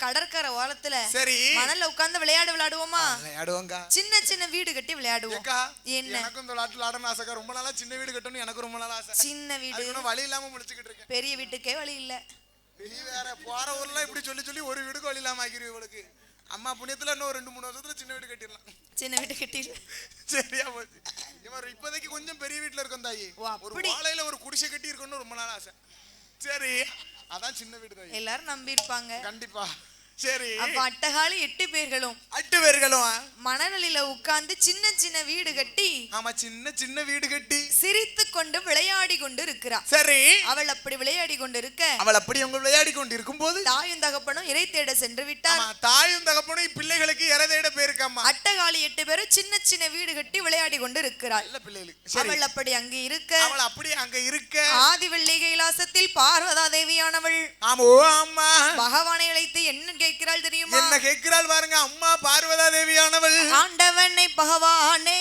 கடற்கரை ஓரத்துல சரி. மணல்ல உட்கார்ந்து விளையாடு விளையாடுவோமா? விளையாடுவோங்க சின்ன சின்ன வீடு கட்டி விளையாடுவோம். என்ன? எனக்கும் இந்த விளையாட்டு விளையாடணும் ஆசைக்கா. ரொம்ப நாளா சின்ன வீடு கட்டணும் எனக்கு ரொம்ப நாளா ஆசை. சின்ன வீடு. வழி இல்லாம முடிச்சுக்கிட்டு இருக்கேன். பெரிய வீட்டுக்கே வழி இல்ல. நீ வேற போற ஊர்ல இப்படி சொல்லி சொல்லி ஒரு வீடுக்கு வழி இல்லாம ஆக்கிடுவீ இவளுக்கு. அம்மா புண்ணியத்துல இன்னும் ரெண்டு மூணு வருஷத்துல சின்ன வீடு கட்டிடலாம். சின்ன வீட்டு கட்டி சரியா போச்சு. இவன் இப்போதைக்கு கொஞ்சம் பெரிய வீட்டுல இருக்கும் தாயி. ஒரு. வாழையில ஒரு குடிசை கட்டி இருக்கணும்னு ரொம்ப நாள் ஆசை. சரி அதான் சின்ன வீடு தாயி. எல்லாரும் நம்பி இருப்பாங்க கண்டிப்பா. சரி. அப்ப அட்டகாலி எட்டு பேர்களும் அட்டு பேர்களும் மணலில உட்கார்ந்து சின்ன சின்ன வீடு கட்டி ஆமா சின்ன சின்ன வீடு கட்டி. சிரித்து கொண்டு விளையாடி கொண்டு இருக்கிறார் சரி. அவள் அப்படி விளையாடி கொண்டு இருக்க அவள் அப்படி அவங்க விளையாடி கொண்டு இருக்கும்போது தாயும் தகப்பனும் இறை தேட சென்று விட்டார். தாயும் தகப்பனும் பிள்ளைகளுக்கு இறதையிட போயிருக்காமா அட்டகாலி எட்டு பேரும் சின்ன சின்ன வீடு கட்டி விளையாடி கொண்டு இருக்கிறார் நல்ல பிள்ளைகளுக்கு. அவள் அப்படி அங்கே இருக்க. அவள் அப்படி அங்க இருக்க. ஆதி வெள்ளி கைலாசத்தில் பார்வதா தேவியானவள் ஆமா ஓ அம்மா. பகவானை அழைத்து என்ன கேட்கிறாள் தெரியுமா? என்ன கேட்கிறாள் பாருங்க அம்மா பார்வதா தேவியானவள் ஆண்டவனை பகவானே.